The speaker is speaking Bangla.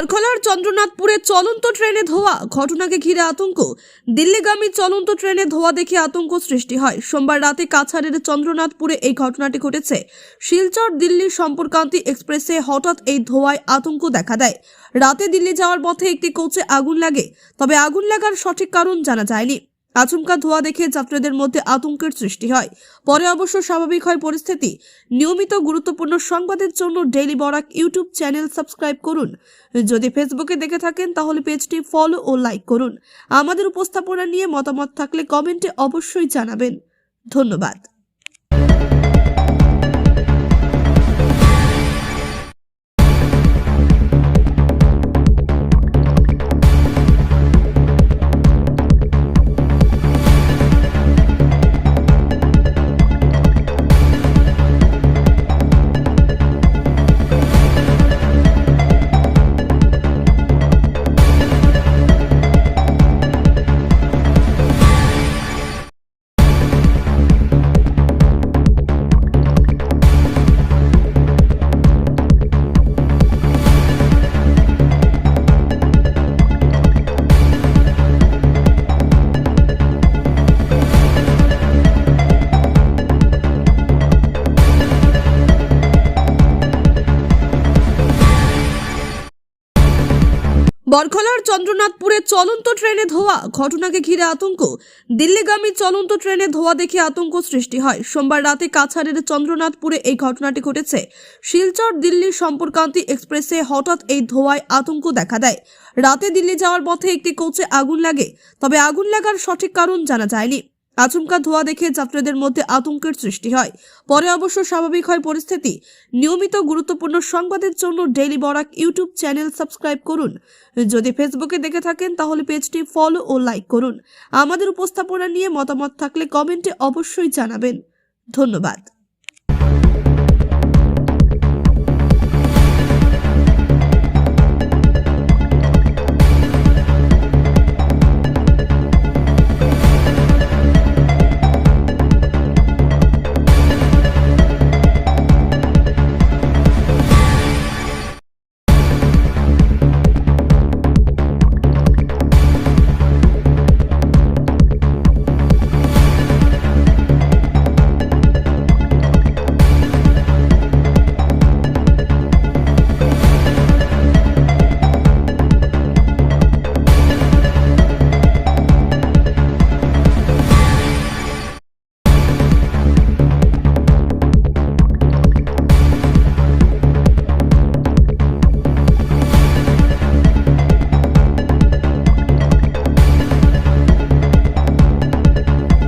বরখলার চন্দ্রনাথপুরে চলন্ত ট্রেনে ধোয়া, ঘটনাকে ঘিরে আতঙ্ক। দিল্লিগামী চলন্ত ট্রেনে ধোয়া দেখে আতঙ্ক সৃষ্টি হয়। সোমবার রাতে কাছাড়ের চন্দ্রনাথপুরে এই ঘটনাটি ঘটেছে। শিলচর দিল্লি সম্পর্কান্তি এক্সপ্রেসে হঠাৎ এই ধোয়ায় আতঙ্ক দেখা দেয়। রাতে দিল্লি যাওয়ার পথে একটি কোচে আগুন লাগে, তবে আগুন লাগার সঠিক কারণ জানা যায়নি। আচমকা ধোয়া দেখে যাত্রীদের মধ্যে আতঙ্কের সৃষ্টি হয়। পরে অবশ্য স্বাভাবিক হয় পরিস্থিতি। নিয়মিত গুরুত্বপূর্ণ সংবাদের জন্য daily Barak YouTube channel subscribe করুন। যদি ফেসবুকে দেখে থাকেন, তাহলে পেজটি ফলো ও লাইক করুন। আমাদের উপস্থাপনা নিয়ে মতামত থাকলে কমেন্টে অবশ্যই জানাবেন। ধন্যবাদ। বরখলার চন্দ্রনাথপুরে চলন্ত ট্রেনে ধোয়া, ঘটনাকে ঘিরে আতঙ্ক। দিল্লিগামী চলন্ত ট্রেনে ধোয়া দেখে আতঙ্ক সৃষ্টি হয়। সোমবার রাতে কাছাড়ের চন্দ্রনাথপুরে এই ঘটনাটি ঘটেছে। শিলচর দিল্লি সম্পর্কান্তি এক্সপ্রেসে হঠাৎ এই ধোয়ায় আতঙ্ক দেখা দেয়। রাতে দিল্লি যাওয়ার পথে একটি কোচে আগুন লাগে, তবে আগুন লাগার সঠিক কারণ জানা যায়নি। আচমকা ধোয়া দেখে যাত্রীদের মধ্যে আতঙ্কের সৃষ্টি হয়। পরে অবশ্য স্বাভাবিক হয় পরিস্থিতি। নিয়মিত গুরুত্বপূর্ণ সংবাদের জন্য daily Barak YouTube channel subscribe করুন। যদি ফেসবুকে দেখে থাকেন, তাহলে পেজটি ফলো ও লাইক করুন। আমাদের উপস্থাপনা নিয়ে মতামত থাকলে কমেন্টে অবশ্যই জানাবেন। ধন্যবাদ।